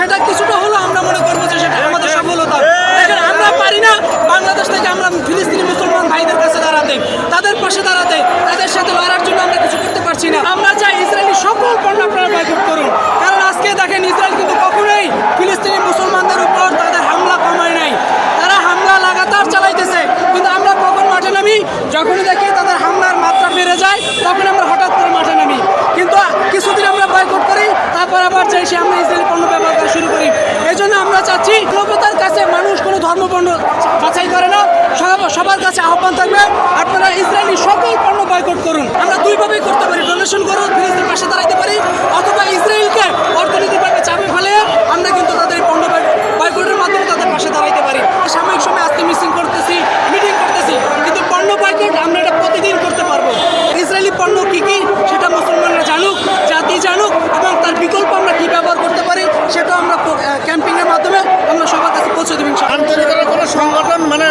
সেটা কিছুটা হলো আমরা মনে করব যে সেটা আমাদের সফলতা। আমরা পারি না বাংলাদেশ থেকে আমরা ফিলিস্তিনি মুসলমান ভাইদের কাছে দাঁড়াতে, তাদের পাশে দাঁড়াতে, তাদের সাথে লড়ার জন্য আমরা কিছু করতে পারছি না। আমরা চাই ইসরায়েলি সকল পণ্য প্রায় বয়কট করুন। কারণ আজকে দেখেন, ইসরায়েল কিন্তু কখনোই ফিলিস্তিনি মুসলমানদের উপর তাদের হামলা কমায় নাই। তারা হামলা লাগাতার চালাইতেছে, কিন্তু আমরা কখন মাঠে নামি? যখনই দেখি তাদের হামলার মাত্রা বেড়ে যায়, তখন আমরা হঠাৎ করে মাঠে নামি। কিন্তু কিছুদিন আমরা বয়কট করি, তারপর আবার চাই সে আমরা ইসরায়েলি পণ্য আমরা চাচ্ছি মানবতার কাছে মানুষ কোনো ধর্মপণ্য বাছাই করে না। সবার কাছে আহ্বান থাকবে, আপনারা ইসরায়েলি সকল পণ্য বয়কট করুন। আমরা দুইভাবেই করতে পারি। ডোনেশন করুন পাশে দাঁড়াইতে পারি অথবা ইসরায়েলকে অর্থনৈতিকভাবে চাপে ফেলে আমরা কিন্তু তাদের এই পণ্য বয়- বয়কটের মাধ্যমে তাদের পাশে দাঁড়াইতে পারি সাময়িক সময় আজকে মিটিং করতেছি মিটিং করতেছি কিন্তু পণ্য বয়কট আমরা এটা প্রতিদিন করতে পারব ইসরায়েলি পণ্য কি কি সেটা মুসলমানরা জানুক জাতি জানুক এবং তার বিকল্প আমরা কি ব্যবহার করতে পারি সেটা আমরা ক্যাম্পিং এর মাধ্যমে আমরা সবার তুমি। আন্তরিকতার কোনো সংগঠন মানে